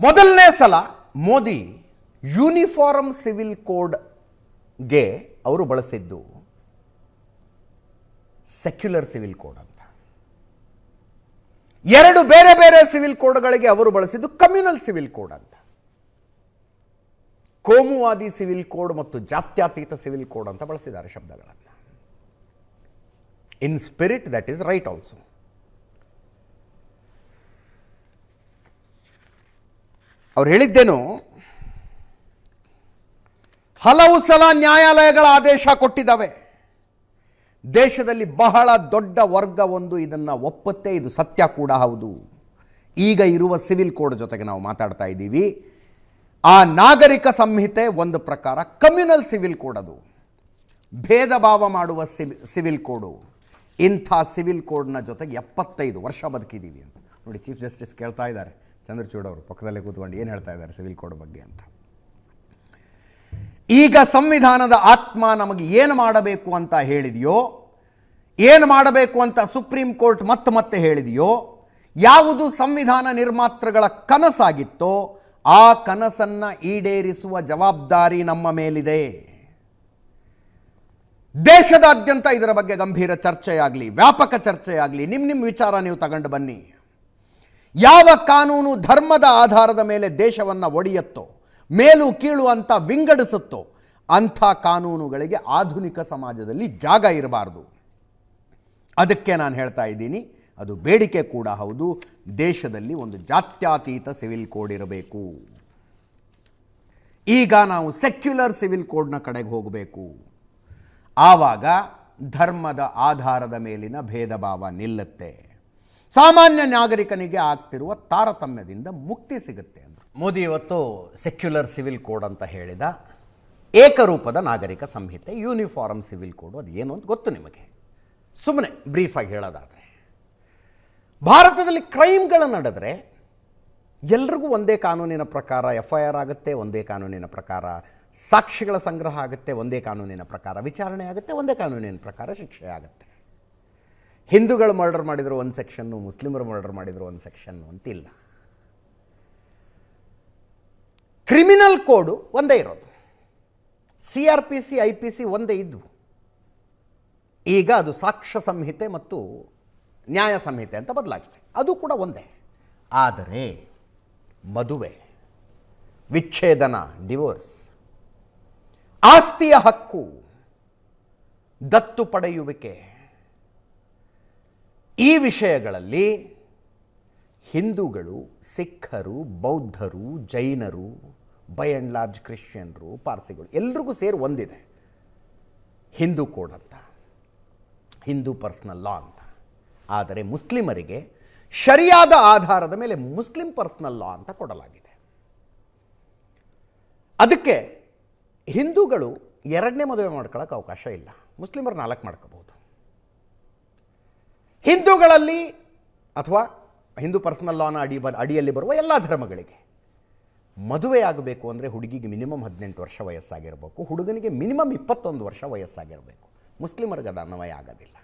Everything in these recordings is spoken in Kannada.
ಮೊದಲನೇ ಸಲ ಮೋದಿ ಯೂನಿಫಾರ್ಮ್ ಸಿವಿಲ್ ಕೋಡ್ಗೆ ಅವರು ಬಳಸಿದ್ದು ಸೆಕ್ಯುಲರ್ ಸಿವಿಲ್ ಕೋಡ್ ಅಂತ. ಎರಡು ಬೇರೆ ಬೇರೆ ಸಿವಿಲ್ ಕೋಡ್ಗಳಿಗೆ ಅವರು ಬಳಸಿದ್ದು ಕಮ್ಯುನಲ್ ಸಿವಿಲ್ ಕೋಡ್ ಅಂತ. ಕೋಮುವಾದಿ ಸಿವಿಲ್ ಕೋಡ್ ಮತ್ತು ಜಾತ್ಯತೀತ ಸಿವಿಲ್ ಕೋಡ್ ಅಂತ ಬಳಸಿದ್ದಾರೆ ಶಬ್ದಗಳನ್ನು. In spirit that is right also. ಅವ್ರು ಹೇಳಿದ್ದೇನು? ಹಲವು ಸಲ ನ್ಯಾಯಾಲಯಗಳ ಆದೇಶ ಕೊಟ್ಟಿದ್ದಾವೆ. ದೇಶದಲ್ಲಿ ಬಹಳ ದೊಡ್ಡ ವರ್ಗ ಒಂದು ಇದನ್ನು ಒಪ್ಪುತ್ತೆ, ಇದು ಸತ್ಯ ಕೂಡ ಹೌದು. ಈಗ ಇರುವ ಸಿವಿಲ್ ಕೋಡ್ ಜೊತೆಗೆ ನಾವು ಮಾತಾಡ್ತಾ ಇದ್ದೀವಿ. ಆ ನಾಗರಿಕ ಸಂಹಿತೆ ಒಂದು ಪ್ರಕಾರ ಕಮ್ಯುನಲ್ ಸಿವಿಲ್ ಕೋಡ್ ಅದು. ಭೇದ ಭಾವ ಮಾಡುವ ಸಿವಿ, ಸಿವಿಲ್ ಕೋಡು. ಇಂಥ ಸಿವಿಲ್ ಕೋಡ್ನ ಜೊತೆಗೆ ಎಪ್ಪತ್ತೈದು ವರ್ಷ ಬದುಕಿದ್ದೀವಿ ಅಂತ. ನೋಡಿ, ಚೀಫ್ ಜಸ್ಟಿಸ್ ಕೇಳ್ತಾ ಇದ್ದಾರೆ. ಚಂದ್ರಚೂಡ್ ಅವರು ಪಕ್ಕದಲ್ಲೇ ಕೂತ್ಕೊಂಡು ಏನು ಹೇಳ್ತಾ ಇದ್ದಾರೆ ಸಿವಿಲ್ ಕೋಡ್ ಬಗ್ಗೆ ಅಂತ. ಈಗ ಸಂವಿಧಾನದ ಆತ್ಮ ನಮಗೆ ಏನು ಮಾಡಬೇಕು ಅಂತ ಹೇಳಿದೆಯೋ, ಏನು ಮಾಡಬೇಕು ಅಂತ ಸುಪ್ರೀಂ ಕೋರ್ಟ್ ಮತ್ತೆ ಮತ್ತೆ ಹೇಳಿದೆಯೋ, ಯಾವುದು ಸಂವಿಧಾನ ನಿರ್ಮಾತೃಗಳ ಕನಸಾಗಿತ್ತೋ, ಆ ಕನಸನ್ನು ಈಡೇರಿಸುವ ಜವಾಬ್ದಾರಿ ನಮ್ಮ ಮೇಲಿದೆ. ದೇಶದಾದ್ಯಂತ ಇದರ ಬಗ್ಗೆ ಗಂಭೀರ ಚರ್ಚೆಯಾಗಲಿ, ವ್ಯಾಪಕ ಚರ್ಚೆಯಾಗಲಿ ನಿಮ್ಮ ನಿಮ್ಮ ವಿಚಾರ ನೀವು ತಗೊಂಡು ಬನ್ನಿ. ಯಾವ ಕಾನೂನು ಧರ್ಮದ ಆಧಾರದ ಮೇಲೆ ದೇಶವನ್ನು ಒಡೆಯತ್ತೋ, ಮೇಲು ಕೀಳು ಅಂತ ವಿಂಗಡಿಸುತ್ತೋ, ಅಂಥ ಕಾನೂನುಗಳಿಗೆ ಆಧುನಿಕ ಸಮಾಜದಲ್ಲಿ ಜಾಗ ಇರಬಾರ್ದು. ಅದಕ್ಕೆ ನಾನು ಹೇಳ್ತಾ ಇದ್ದೀನಿ, ಅದು ಬೇಡಿಕೆ ಕೂಡ ಹೌದು. ದೇಶದಲ್ಲಿ ಒಂದು ಜಾತ್ಯಾತೀತ ಸಿವಿಲ್ ಕೋಡ್ ಇರಬೇಕು. ಈಗ ನಾವು ಸೆಕ್ಯುಲರ್ ಸಿವಿಲ್ ಕೋಡ್ನ ಕಡೆಗೆ ಹೋಗಬೇಕು. ಆವಾಗ ಧರ್ಮದ ಆಧಾರದ ಮೇಲಿನ ಭೇದ ಭಾವ ನಿಲ್ಲುತ್ತೆ. ಸಾಮಾನ್ಯ ನಾಗರಿಕನಿಗೆ ಆಗ್ತಿರುವ ತಾರತಮ್ಯದಿಂದ ಮುಕ್ತಿ ಸಿಗುತ್ತೆ ಅಂದರು. ಮೋದಿ ಇವತ್ತು ಸೆಕ್ಯುಲರ್ ಸಿವಿಲ್ ಕೋಡ್ ಅಂತ ಹೇಳಿದ ಏಕರೂಪದ ನಾಗರಿಕ ಸಂಹಿತೆ ಯೂನಿಫಾರ್ಮ್ ಸಿವಿಲ್ ಕೋಡ್ ಅದು ಏನು ಅಂತ ಗೊತ್ತು ನಿಮಗೆ? ಸುಮ್ಮನೆ ಬ್ರೀಫಾಗಿ ಹೇಳೋದಾದರೆ, ಭಾರತದಲ್ಲಿ ಕ್ರೈಮ್ಗಳು ನಡೆದರೆ ಎಲ್ರಿಗೂ ಒಂದೇ ಕಾನೂನಿನ ಪ್ರಕಾರ ಎಫ್ ಐ ಆರ್ ಆಗುತ್ತೆ, ಒಂದೇ ಕಾನೂನಿನ ಪ್ರಕಾರ ಸಾಕ್ಷಿಗಳ ಸಂಗ್ರಹ ಆಗುತ್ತೆ, ಒಂದೇ ಕಾನೂನಿನ ಪ್ರಕಾರ ವಿಚಾರಣೆ ಆಗುತ್ತೆ, ಒಂದೇ ಕಾನೂನಿನ ಪ್ರಕಾರ ಶಿಕ್ಷೆ ಆಗುತ್ತೆ. ಹಿಂದೂಗಳು ಮರ್ಡರ್ ಮಾಡಿದ್ರು ಒಂದು ಸೆಕ್ಷನ್ನು ಮುಸ್ಲಿಮರು ಮರ್ಡರ್ ಮಾಡಿದ್ರು ಒಂದು ಸೆಕ್ಷನ್ನು ಅಂತಿಲ್ಲ. ಕ್ರಿಮಿನಲ್ ಕೋಡು ಒಂದೇ ಇರೋದು. C R P C I P C ಒಂದೇ ಇದ್ದು ಈಗ ಅದು ಸಾಕ್ಷ್ಯ ಸಂಹಿತೆ ಮತ್ತು ನ್ಯಾಯ ಸಂಹಿತೆ ಅಂತ ಬದಲಾಗಿದೆ. ಅದು ಕೂಡ ಒಂದೇ. ಆದರೆ ಮದುವೆ, ವಿಚ್ಛೇದನ ಡಿವೋರ್ಸ್ ಆಸ್ತಿಯ ಹಕ್ಕು, ದತ್ತು ಪಡೆಯುವಿಕೆ ಈ ವಿಷಯಗಳಲ್ಲಿ ಹಿಂದೂಗಳು, ಸಿಖ್ಖರು, ಬೌದ್ಧರು, ಜೈನರು ಬೈ ಅಂಡ್ ಲಾರ್ಜ್ ಕ್ರಿಶ್ಚಿಯನ್ರು, ಪಾರ್ಸಿಗಳು ಎಲ್ರಿಗೂ ಸೇರಿ ಒಂದಿದೆ. ಹಿಂದೂ ಕೋಡ್ ಅಂತ, ಹಿಂದೂ ಪರ್ಸ್ನಲ್ ಲಾ ಅಂತ. ಆದರೆ ಮುಸ್ಲಿಮರಿಗೆ ಶರಿಯಾದ ಆಧಾರದ ಮೇಲೆ ಮುಸ್ಲಿಂ ಪರ್ಸ್ನಲ್ ಲಾ ಅಂತ ಕೊಡಲಾಗಿದೆ. ಅದಕ್ಕೆ ಹಿಂದೂಗಳು ಎರಡನೇ ಮದುವೆ ಮಾಡ್ಕೊಳ್ಳೋಕೆ ಅವಕಾಶ ಇಲ್ಲ. ಮುಸ್ಲಿಮರು ನಾಲ್ಕು ಮಾಡ್ಕೋಬಹುದು. ಹಿಂದೂಗಳಲ್ಲಿ ಅಥವಾ ಹಿಂದೂ ಪರ್ಸನಲ್ ಲಾನ ಅಡಿ ಬ, ಅಡಿಯಲ್ಲಿ ಬರುವ ಎಲ್ಲ ಧರ್ಮಗಳಿಗೆ ಮದುವೆ ಆಗಬೇಕು ಅಂದರೆ ಹುಡುಗಿಗೆ ಮಿನಿಮಮ್ ಹದಿನೆಂಟು ವರ್ಷ ವಯಸ್ಸಾಗಿರಬೇಕು, ಹುಡುಗನಿಗೆ ಮಿನಿಮಮ್ ಇಪ್ಪತ್ತೊಂದು ವರ್ಷ ವಯಸ್ಸಾಗಿರಬೇಕು. ಮುಸ್ಲಿಮರಿಗೆ ಅದು ಅನ್ವಯ ಆಗೋದಿಲ್ಲ.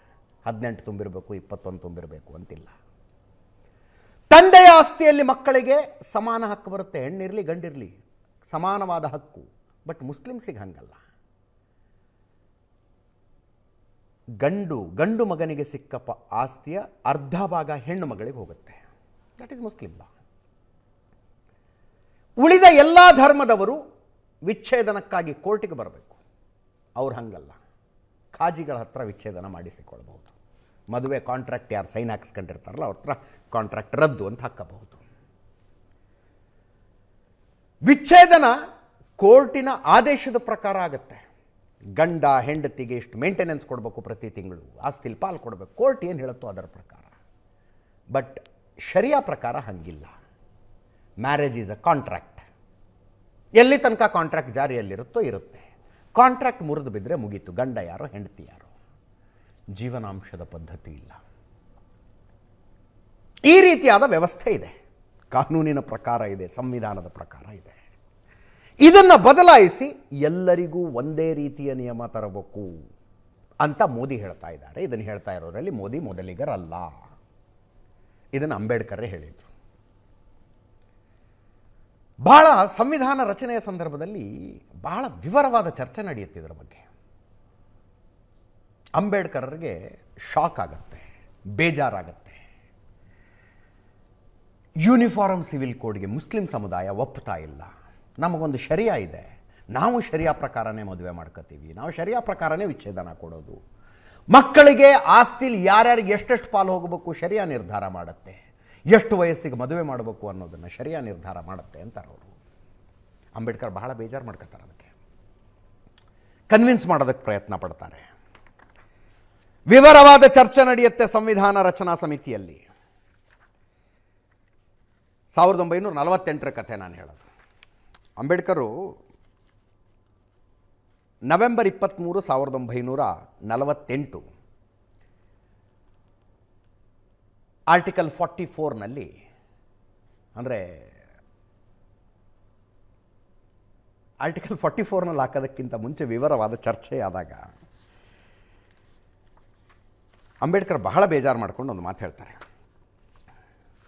ಹದಿನೆಂಟು ತುಂಬಿರಬೇಕು, ಇಪ್ಪತ್ತೊಂದು ತುಂಬಿರಬೇಕು ಅಂತಿಲ್ಲ. ತಂದೆಯ ಆಸ್ತಿಯಲ್ಲಿ ಮಕ್ಕಳಿಗೆ ಸಮಾನ ಹಕ್ಕು ಬರುತ್ತೆ, ಹೆಣ್ಣಿರಲಿ ಗಂಡಿರಲಿ ಸಮಾನವಾದ ಹಕ್ಕು, ಬಟ್ ಮುಸ್ಲಿಮ್ಸಿಗೆ ಹಂಗಲ್ಲ. ಗಂಡು ಗಂಡು ಮಗನಿಗೆ ಸಿಕ್ಕ ಪ ಆಸ್ತಿಯ ಅರ್ಧ ಭಾಗ ಹೆಣ್ಣು ಮಗಳಿಗೆ ಹೋಗುತ್ತೆ. ದಟ್ ಈಸ್ ಮುಸ್ಲಿಂ ಲಾ ಉಳಿದ ಎಲ್ಲ ಧರ್ಮದವರು ವಿಚ್ಛೇದನಕ್ಕಾಗಿ ಕೋರ್ಟಿಗೆ ಬರಬೇಕು. ಅವ್ರು ಹಂಗಲ್ಲ. ಖಾಜಿಗಳ ಹತ್ರ ವಿಚ್ಛೇದನ ಮಾಡಿಸಿಕೊಳ್ಬಹುದು. ಮದುವೆ ಕಾಂಟ್ರಾಕ್ಟ್ ಯಾರು ಸೈನ್ ಹಾಕ್ಸ್ಕೊಂಡಿರ್ತಾರಲ್ಲ, ಅವ್ರ ಹತ್ರ ಕಾಂಟ್ರಾಕ್ಟ್ ರದ್ದು ಅಂತ ಹಾಕಬಹುದು. ವಿಚ್ಛೇದನ ಕೋರ್ಟಿನ ಆದೇಶದ ಪ್ರಕಾರ ಆಗುತ್ತೆ. ಗಂಡ ಹೆಂಡತಿಗೆ ಇಷ್ಟು ಮೇಂಟೆನೆನ್ಸ್ ಕೊಡಬೇಕು ಪ್ರತಿ ತಿಂಗಳು, ಆಸ್ತಿಲಿ ಪಾಲು ಕೊಡಬೇಕು. ಕೋರ್ಟ್ ಏನು ಹೇಳುತ್ತೋ ಅದರ ಪ್ರಕಾರ. ಬಟ್ ಶರಿಯ ಪ್ರಕಾರ ಹಾಗಿಲ್ಲ. ಮ್ಯಾರೇಜ್ ಈಸ್ ಅ ಕಾಂಟ್ರಾಕ್ಟ್ ಎಲ್ಲಿ ತನಕ ಕಾಂಟ್ರಾಕ್ಟ್ ಜಾರಿಯಲ್ಲಿರುತ್ತೋ ಇರುತ್ತೆ. ಕಾಂಟ್ರಾಕ್ಟ್ ಮುರಿದು ಬಿದ್ದರೆ ಮುಗೀತು. ಗಂಡ ಯಾರೋ, ಹೆಂಡತಿ ಯಾರೋ? ಜೀವನಾಂಶದ ಪದ್ಧತಿ ಇಲ್ಲ. ಈ ರೀತಿಯಾದ ವ್ಯವಸ್ಥೆ ಇದೆ. ಕಾನೂನಿನ ಪ್ರಕಾರ ಇದೆ, ಸಂವಿಧಾನದ ಪ್ರಕಾರ ಇದೆ. ಇದನ್ನು ಬದಲಾಯಿಸಿ ಎಲ್ಲರಿಗೂ ಒಂದೇ ರೀತಿಯ ನಿಯಮ ತರಬೇಕು ಅಂತ ಮೋದಿ ಹೇಳ್ತಾ ಇದ್ದಾರೆ. ಇದನ್ನು ಹೇಳ್ತಾ ಇರೋರಲ್ಲಿ ಮೋದಿ ಮೊದಲಿಗರಲ್ಲ. ಇದನ್ನು ಅಂಬೇಡ್ಕರೇ ಹೇಳಿದರು. ಬಹಳ ಸಂವಿಧಾನ ರಚನೆಯ ಸಂದರ್ಭದಲ್ಲಿ ಬಹಳ ವಿವರವಾದ ಚರ್ಚೆ ನಡೆಯುತ್ತೆ ಇದರ ಬಗ್ಗೆ. ಅಂಬೇಡ್ಕರ್ಗೆ ಶಾಕ್ ಆಗುತ್ತೆ, ಬೇಜಾರಾಗತ್ತೆ. ಯೂನಿಫಾರ್ಮ್ ಸಿವಿಲ್ ಕೋಡ್ಗೆ ಮುಸ್ಲಿಂ ಸಮುದಾಯ ಒಪ್ಪುತ್ತಾ ಇಲ್ಲ. ನಮಗೊಂದು ಶರಿಯಾ ಇದೆ. ನಾವು ಶರಿಯಾ ಪ್ರಕಾರನೇ ಮದುವೆ ಮಾಡ್ಕೋತೀವಿ. ನಾವು ಶರಿಯಾ ಪ್ರಕಾರನೇ ವಿಚ್ಛೇದನ ಕೊಡೋದು. ಮಕ್ಕಳಿಗೆ ಆಸ್ತಿಲಿ ಯಾರ್ಯಾರಿಗೆ ಎಷ್ಟೆಷ್ಟು ಪಾಲು ಹೋಗಬೇಕು ಶರಿಯಾ ನಿರ್ಧಾರ ಮಾಡುತ್ತೆ. ಎಷ್ಟು ವಯಸ್ಸಿಗೆ ಮದುವೆ ಮಾಡಬೇಕು ಅನ್ನೋದನ್ನು ಶರಿಯಾ ನಿರ್ಧಾರ ಮಾಡುತ್ತೆ ಅಂತಾರೆ ಅವರು. ಅಂಬೇಡ್ಕರ್ ಬಹಳ ಬೇಜಾರು ಮಾಡ್ಕೋತಾರೆ ಅದಕ್ಕೆ. ಕನ್ವಿನ್ಸ್ ಮಾಡೋದಕ್ಕೆ ಪ್ರಯತ್ನ ಪಡ್ತಾರೆ. ವಿವರವಾದ ಚರ್ಚೆ ನಡೆಯುತ್ತೆ ಸಂವಿಧಾನ ರಚನಾ ಸಮಿತಿಯಲ್ಲಿ. ಸಾವಿರದ ಒಂಬೈನೂರ ನಲವತ್ತೆಂಟರ ಕಥೆ ನಾನು ಹೇಳೋದು. ಅಂಬೇಡ್ಕರು ನವೆಂಬರ್ ಇಪ್ಪತ್ತ್ಮೂರು ಸಾವಿರದ ಒಂಬೈನೂರ ನಲವತ್ತೆಂಟು ಆರ್ಟಿಕಲ್ ಫಾರ್ಟಿ ಫೋರ್ನಲ್ಲಿ ಅಂದರೆ ಆರ್ಟಿಕಲ್ ಫಾರ್ಟಿ ಫೋರ್ನಲ್ಲಿ ಹಾಕೋದಕ್ಕಿಂತ ಮುಂಚೆ ವಿವರವಾದ ಚರ್ಚೆ ಆದಾಗ ಅಂಬೇಡ್ಕರ್ ಬಹಳ ಬೇಜಾರು ಮಾಡ್ಕೊಂಡು ಒಂದು ಮಾತು ಹೇಳ್ತಾರೆ.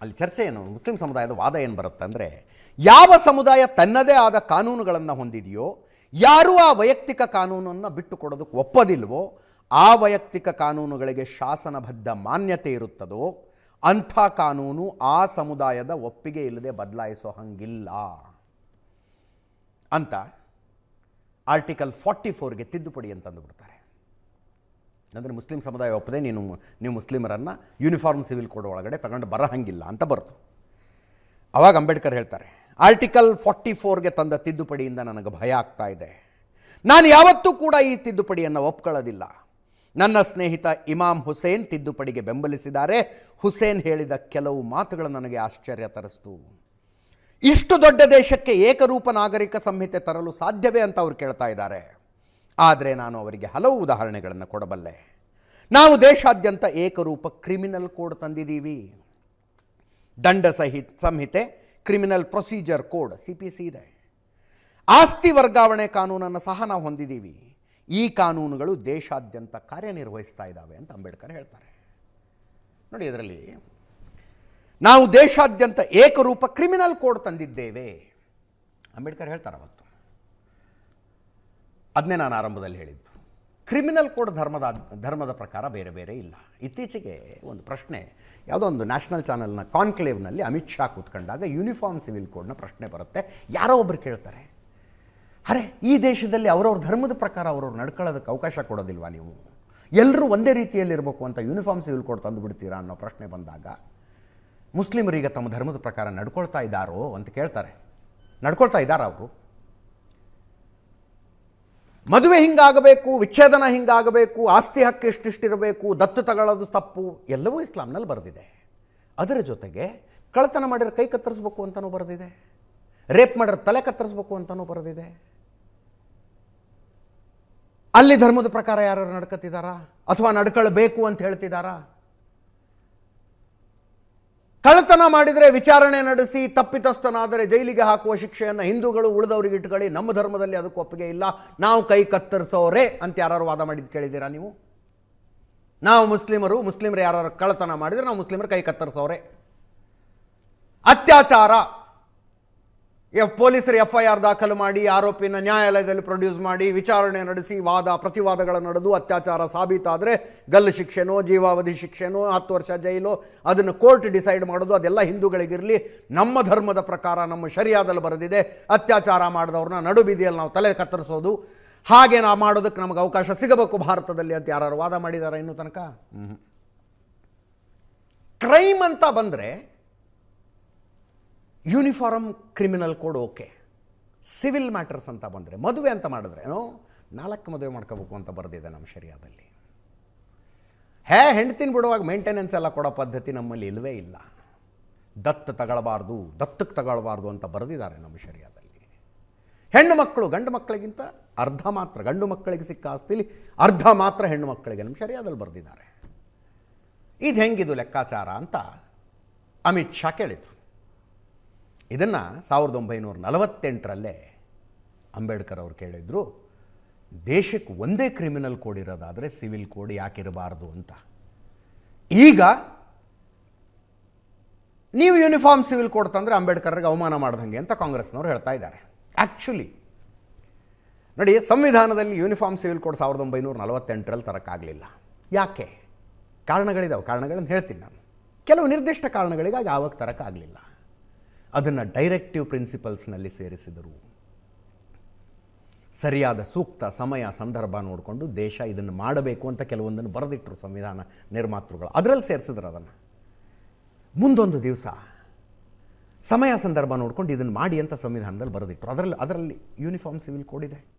ಅಲ್ಲಿ ಚರ್ಚೆ ಏನು? ಮುಸ್ಲಿಂ ಸಮುದಾಯದ ವಾದ ಏನು ಬರುತ್ತೆ ಅಂದರೆ, ಯಾವ ಸಮುದಾಯ ತನ್ನದೇ ಆದ ಕಾನೂನುಗಳನ್ನು ಹೊಂದಿದೆಯೋ, ಯಾರೂ ಆ ವೈಯಕ್ತಿಕ ಕಾನೂನನ್ನು ಬಿಟ್ಟು ಕೊಡೋದಕ್ಕೆ ಒಪ್ಪದಿಲ್ವೋ, ಆ ವೈಯಕ್ತಿಕ ಕಾನೂನುಗಳಿಗೆ ಶಾಸನಬದ್ಧ ಮಾನ್ಯತೆ ಇರುತ್ತದೋ, ಅಂಥ ಕಾನೂನು ಆ ಸಮುದಾಯದ ಒಪ್ಪಿಗೆ ಇಲ್ಲದೆ ಬದಲಾಯಿಸೋ ಹಂಗಿಲ್ಲ. ಅಂತ ಆರ್ಟಿಕಲ್ ಫಾರ್ಟಿ ಫೋರ್ಗೆ ತಿದ್ದುಪಡಿ ಅಂತಂದು ಬಿಡ್ತಾರೆ. ಅಂದರೆ ಮುಸ್ಲಿಂ ಸಮುದಾಯ ಒಪ್ಪದೆ ನೀನು ನೀವು ಮುಸ್ಲಿಮರನ್ನು ಯೂನಿಫಾರ್ಮ್ ಸಿವಿಲ್ ಕೋಡ್ ಒಳಗಡೆ ತಗೊಂಡು ಬರೋ ಹಂಗಿಲ್ಲ ಅಂತ ಬರ್ತು ಅವಾಗ ಅಂಬೇಡ್ಕರ್ ಹೇಳ್ತಾರೆ ಆರ್ಟಿಕಲ್ ಫಾರ್ಟಿ ಫೋರ್ಗೆ ತಂದ ತಿದ್ದುಪಡಿಯಿಂದ ನನಗೆ ಭಯ ಆಗ್ತಾ ಇದೆ. ನಾನು ಯಾವತ್ತೂ ಕೂಡ ಈ ತಿದ್ದುಪಡಿಯನ್ನು ಒಪ್ಕೊಳ್ಳೋದಿಲ್ಲ. ನನ್ನ ಸ್ನೇಹಿತ ಇಮಾಮ್ ಹುಸೇನ್ ತಿದ್ದುಪಡಿಗೆ ಬೆಂಬಲಿಸಿದ್ದಾರೆ. ಹುಸೇನ್ ಹೇಳಿದ ಕೆಲವು ಮಾತುಗಳು ನನಗೆ ಆಶ್ಚರ್ಯ ತರಿಸ್ತು. ಇಷ್ಟು ದೊಡ್ಡ ದೇಶಕ್ಕೆ ಏಕರೂಪ ನಾಗರಿಕ ಸಂಹಿತೆ ತರಲು ಸಾಧ್ಯವೇ ಅಂತ ಅವ್ರು ಕೇಳ್ತಾ ಇದ್ದಾರೆ. ಆದರೆ ನಾನು ಅವರಿಗೆ ಹಲವು ಉದಾಹರಣೆಗಳನ್ನು ಕೊಡಬಲ್ಲೆ. ನಾವು ದೇಶಾದ್ಯಂತ ಏಕರೂಪ ಕ್ರಿಮಿನಲ್ ಕೋಡ್ ತಂದಿದ್ದೀವಿ. ದಂಡ ಸಹಿ ಸಂಹಿತೆ, criminal procedure code, C P C ಇದೆ. ಆಸ್ತಿ ವರ್ಗಾವಣೆ ಕಾನೂನನ್ನು ಸಹ ನಾವು ಹೊಂದಿದ್ದೀವಿ. ಈ ಕಾನೂನುಗಳು ದೇಶಾದ್ಯಂತ ಕಾರ್ಯನಿರ್ವಹಿಸ್ತಾ ಇದ್ದಾವೆ ಅಂತ ಅಂಬೇಡ್ಕರ್ ಹೇಳ್ತಾರೆ. ನೋಡಿ ಇದರಲ್ಲಿ, ನಾವು ದೇಶಾದ್ಯಂತ ಏಕರೂಪ ಕ್ರಿಮಿನಲ್ ಕೋಡ್ ತಂದಿದ್ದೇವೆ. ಅಂಬೇಡ್ಕರ್ ಹೇಳ್ತಾರೆ ಅವತ್ತು. ಅದನ್ನೇ ನಾನು ಆರಂಭದಲ್ಲಿ ಹೇಳಿದ್ದು. ಕ್ರಿಮಿನಲ್ ಕೋಡ್ ಧರ್ಮದ ಧರ್ಮದ ಪ್ರಕಾರ ಬೇರೆ ಬೇರೆ ಇಲ್ಲ. ಇತ್ತೀಚೆಗೆ ಒಂದು ಪ್ರಶ್ನೆ, ಯಾವುದೋ ಒಂದು ನ್ಯಾಷನಲ್ ಚಾನಲ್ನ ಕಾನ್ಕ್ಲೇವ್ನಲ್ಲಿ ಅಮಿತ್ ಶಾ ಕೂತ್ಕೊಂಡಾಗ ಯೂನಿಫಾರ್ಮ್ ಸಿವಿಲ್ ಕೋಡ್ನ ಪ್ರಶ್ನೆ ಬರುತ್ತೆ. ಯಾರೋ ಒಬ್ಬರು ಕೇಳ್ತಾರೆ. ಅರೆ, ಈ ದೇಶದಲ್ಲಿ ಅವರವ್ರ ಧರ್ಮದ ಪ್ರಕಾರ ಅವರವ್ರು ನಡ್ಕೊಳ್ಳೋದಕ್ಕೆ ಅವಕಾಶ ಕೊಡೋದಿಲ್ವಾ ನೀವು? ಎಲ್ಲರೂ ಒಂದೇ ರೀತಿಯಲ್ಲಿರಬೇಕು ಅಂತ ಯೂನಿಫಾರ್ಮ್ ಸಿವಿಲ್ ಕೋಡ್ ತಂದು ಬಿಡ್ತೀರಾ ಅನ್ನೋ ಪ್ರಶ್ನೆ ಬಂದಾಗ ಮುಸ್ಲಿಮರೀಗ ತಮ್ಮ ಧರ್ಮದ ಪ್ರಕಾರ ನಡ್ಕೊಳ್ತಾ ಇದ್ದಾರೋ ಅಂತ ಕೇಳ್ತಾರೆ. ನಡ್ಕೊಳ್ತಾ ಇದ್ದಾರಾ ಅವರು? ಮದುವೆ ಹಿಂಗಾಗಬೇಕು, ವಿಚ್ಛೇದನ ಹಿಂಗಾಗಬೇಕು, ಆಸ್ತಿ ಹಕ್ಕು ಇಷ್ಟಿಷ್ಟಿರಬೇಕು ದತ್ತು ತಗೊಳ್ಳೋದು ತಪ್ಪು, ಎಲ್ಲವೂ ಇಸ್ಲಾಂನಲ್ಲಿ ಬರೆದಿದೆ. ಅದರ ಜೊತೆಗೆ ಕಳ್ಳತನ ಮಾಡಿರೋ ಕೈ ಕತ್ತರಿಸ್ಬೇಕು ಅಂತಲೂ ಬರೆದಿದೆ. ರೇಪ್ ಮಾಡಿರೋ ತಲೆ ಕತ್ತರಿಸ್ಬೇಕು ಅಂತಲೂ ಬರೆದಿದೆ. ಅಲ್ಲಿ ಧರ್ಮದ ಪ್ರಕಾರ ಯಾರು ನಡ್ಕತ್ತಿದ್ದಾರಾ ಅಥವಾ ನಡ್ಕೊಳ್ಬೇಕು ಅಂತ ಹೇಳ್ತಿದ್ದಾರಾ ಕಳ್ಳತನ ಮಾಡಿದರೆ ವಿಚಾರಣೆ ನಡೆಸಿ ತಪ್ಪಿತಸ್ಥನಾದರೆ ಜೈಲಿಗೆ ಹಾಕುವ ಶಿಕ್ಷೆಯನ್ನು ಹಿಂದೂಗಳು ಉಳಿದವರಿಗೆ ಇಟ್ಕೊಳ್ಳಿ. ನಮ್ಮ ಧರ್ಮದಲ್ಲಿ ಅದಕ್ಕೆ ಒಪ್ಪಿಗೆ ಇಲ್ಲ. ನಾವು ಕೈ ಕತ್ತರಿಸೋರೆ ಅಂತ ಯಾರು ವಾದ ಮಾಡಿದ್ದು ಕೇಳಿದ್ದೀರಾ ನೀವು? ನಾವು ಮುಸ್ಲಿಮರು ಮುಸ್ಲಿಮರು ಯಾರು ಕಳ್ಳತನ ಮಾಡಿದರೆ ನಾವು ಮುಸ್ಲಿಮರು ಕೈ ಕತ್ತರಿಸೋರೆ. ಅತ್ಯಾಚಾರ ಪೊಲೀಸರು ಎಫ್ ಐ ಆರ್ ದಾಖಲು ಮಾಡಿ ಆರೋಪಿನ ನ್ಯಾಯಾಲಯದಲ್ಲಿ ಪ್ರೊಡ್ಯೂಸ್ ಮಾಡಿ ವಿಚಾರಣೆ ನಡೆಸಿ ವಾದ ಪ್ರತಿವಾದಗಳ ನಡೆದು ಅತ್ಯಾಚಾರ ಸಾಬೀತಾದರೆ ಗಲ್ಲು ಶಿಕ್ಷೆನೋ ಜೀವಾವಧಿ ಶಿಕ್ಷೆನೋ ಹತ್ತು ವರ್ಷ ಜೈಲು ಅದನ್ನು ಕೋರ್ಟ್ ಡಿಸೈಡ್ ಮಾಡೋದು ಅದೆಲ್ಲ ಹಿಂದೂಗಳಿಗಿರಲಿ. ನಮ್ಮ ಧರ್ಮದ ಪ್ರಕಾರ ನಮ್ಮ ಶರಿಯಾದಲ್ಲಿ ಬರೆದಿದೆ ಅತ್ಯಾಚಾರ ಮಾಡಿದವ್ರನ್ನ ನಡು ಬೀದಿಯಲ್ಲಿ ನಾವು ತಲೆ ಕತ್ತರಿಸೋದು. ಹಾಗೆ ನಾವು ಮಾಡೋದಕ್ಕೆ ನಮಗೆ ಅವಕಾಶ ಸಿಗಬೇಕು ಭಾರತದಲ್ಲಿ ಅಂತ ಯಾರು ವಾದ ಮಾಡಿದ್ದಾರೆ ಇನ್ನೂ ತನಕ? ಕ್ರೈಮ್ ಅಂತ ಬಂದರೆ uniform criminal code okay. Civil matters ಅಂತ ಬಂದರೆ, ಮದುವೆ ಅಂತ ಮಾಡಿದ್ರೆ, ಏನೋ ನಾಲ್ಕು ಮದುವೆ ಮಾಡ್ಕೋಬೇಕು ಅಂತ ಬರೆದಿದೆ ನಮ್ಮ ಶರಿಯಾದಲ್ಲಿ. ಹೇ, ಹೆಂಡ್ತಿನ ಬಿಡುವಾಗ ಮೇಂಟೆನೆನ್ಸ್ ಎಲ್ಲ ಕೊಡೋ ಪದ್ಧತಿ ನಮ್ಮಲ್ಲಿ ಇಲ್ಲವೇ ಇಲ್ಲ. ದತ್ತು ತಗೊಳ್ಬಾರ್ದು, ದತ್ತಕ್ಕೆ ತಗೊಳ್ಬಾರ್ದು ಅಂತ ಬರೆದಿದ್ದಾರೆ ನಮ್ಮ ಶರಿಯಾದಲ್ಲಿ. ಹೆಣ್ಣು ಮಕ್ಕಳು, ಗಂಡು ಮಕ್ಕಳಿಗಿಂತ ಅರ್ಧ ಮಾತ್ರ, ಗಂಡು ಮಕ್ಕಳಿಗೆ ಸಿಕ್ಕ ಆಸ್ತಿಲಿ ಅರ್ಧ ಮಾತ್ರ ಹೆಣ್ಣು ಮಕ್ಕಳಿಗೆ ನಮ್ಮ ಶರಿಯಾದಲ್ಲಿ ಬರೆದಿದ್ದಾರೆ. ಇದು ಹೆಂಗಿದು ಲೆಕ್ಕಾಚಾರ ಅಂತ ಅಮಿತ್ ಶಾ ಕೇಳಿದರು. ಇದನ್ನು ಸಾವಿರದ ಒಂಬೈನೂರ ನಲವತ್ತೆಂಟರಲ್ಲೇ ಅಂಬೇಡ್ಕರ್ ಅವರು ಕೇಳಿದರು, ದೇಶಕ್ಕೆ ಒಂದೇ ಕ್ರಿಮಿನಲ್ ಕೋಡ್ ಇರೋದಾದರೆ ಸಿವಿಲ್ ಕೋಡ್ ಯಾಕಿರಬಾರ್ದು ಅಂತ. ಈಗ ನೀವು ಯೂನಿಫಾರ್ಮ್ ಸಿವಿಲ್ ಕೋಡ್ ತಂದರೆ ಅಂಬೇಡ್ಕರ್ಗೆ ಅವಮಾನ ಮಾಡ್ದಂಗೆ ಅಂತ ಕಾಂಗ್ರೆಸ್ನವ್ರು ಹೇಳ್ತಾ ಇದ್ದಾರೆ. ಆ್ಯಕ್ಚುಲಿ ನೋಡಿ, ಸಂವಿಧಾನದಲ್ಲಿ ಯೂನಿಫಾರ್ಮ್ ಸಿವಿಲ್ ಕೋಡ್ ಸಾವಿರದ ಒಂಬೈನೂರ ನಲವತ್ತೆಂಟರಲ್ಲಿ ತರೋಕ್ಕಾಗಲಿಲ್ಲ. ಯಾಕೆ? ಕಾರಣಗಳಿದಾವೆ. ಕಾರಣಗಳನ್ನು ಹೇಳ್ತೀನಿ ನಾನು. ಕೆಲವು ನಿರ್ದಿಷ್ಟ ಕಾರಣಗಳಿಗಾಗಿ ಆವಾಗ ತರೋಕ್ಕಾಗಲಿಲ್ಲ. ಅದನ್ನು ಡೈರೆಕ್ಟಿವ್ ಪ್ರಿನ್ಸಿಪಲ್ಸ್ನಲ್ಲಿ ಸೇರಿಸಿದರು. ಸರಿಯಾದ ಸೂಕ್ತ ಸಮಯ ಸಂದರ್ಭ ನೋಡಿಕೊಂಡು ದೇಶ ಇದನ್ನು ಮಾಡಬೇಕು ಅಂತ ಕೆಲವೊಂದನ್ನು ಬರೆದಿಟ್ಟರು ಸಂವಿಧಾನ ನಿರ್ಮಾತೃಗಳು. ಅದರಲ್ಲಿ ಸೇರಿಸಿದ್ರು ಅದನ್ನು. ಮುಂದೊಂದು ದಿವಸ ಸಮಯ ಸಂದರ್ಭ ನೋಡ್ಕೊಂಡು ಇದನ್ನು ಮಾಡಿ ಅಂತ ಸಂವಿಧಾನದಲ್ಲಿ ಬರೆದಿಟ್ಟರು ಅದರಲ್ಲಿ ಅದರಲ್ಲಿ ಯೂನಿಫಾರ್ಮ್ ಸಿವಿಲ್ ಕೋಡ್ ಇದೆ.